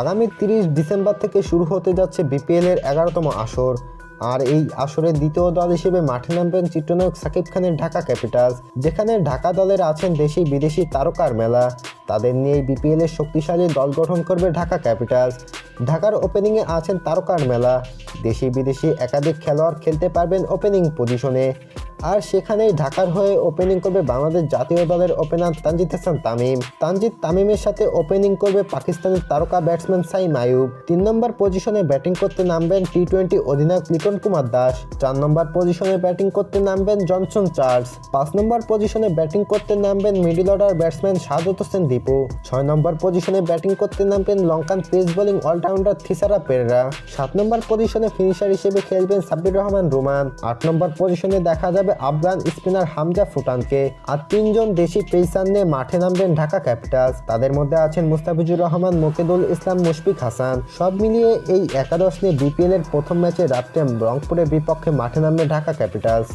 আগামী তিরিশ ডিসেম্বর থেকে শুরু হতে যাচ্ছে বিপিএল এর এগারোতম আসর। আর এই আসরের দ্বিতীয় দল হিসেবে মাঠে নামবেন চিত্রনায়ক সাকিব খানের ঢাকা ক্যাপিটালস, যেখানে ঢাকা দলের আছেন দেশি বিদেশি তারকার মেলা। তাদের নিয়ে বিপিএল এর শক্তিশালী দল গঠন করবে ঢাকা ক্যাপিটালস। ঢাকার ওপেনিংয়ে আছেন তারকার মেলা। দেশি বিদেশি একাধিক খেলোয়াড় খেলতে পারবেন ওপেনিং পজিশনে। আর সেখানেই ঢাকার হয়ে ওপেনিং করবে বাংলাদেশ জাতীয় দলের ওপেনার তানজিদ হাসান তামিম। তানজিদ তামিমের সাথে ওপেনিং করবে পাকিস্তানের তারকা ব্যাটসম্যান সাইম আয়ুব তিন নম্বর পজিশনে ব্যাটিং করতে নামবেন টি টোয়েন্টি অধিনায়ক লিটন কুমার দাস। চার নম্বর পজিশনে ব্যাটিং করতে নামবেন জনসন চার্লস। পাঁচ নম্বর পজিশনে ব্যাটিং করতে নামবেন middle order batsman Shahadat Hossain Dipu. ছয় নম্বর পজিশনে ব্যাটিং করতে নামবেন Lankan pace bowling allrounder Thisara Perera সাত নম্বর পজিশনে ফিনিশার হিসেবে খেলবেন সাব্বির রহমান রোমান। আট নম্বর পজিশনে দেখা যাবে আফগান স্পিনার হামজা ফুটানকে। আর তিনজন দেশি পেসার নিয়ে মাঠে নামবেন ঢাকা ক্যাপিটালস তাদের মধ্যে আছেন মুস্তাফিজুর রহমান, মোকেদুল ইসলাম, মুশফিক হাসান। সব মিলিয়ে এই একাদশ নিয়ে বিপিএল এর প্রথম ম্যাচে রাত্রে রংপুরের বিপক্ষে মাঠে নামবে ঢাকা ক্যাপিটালস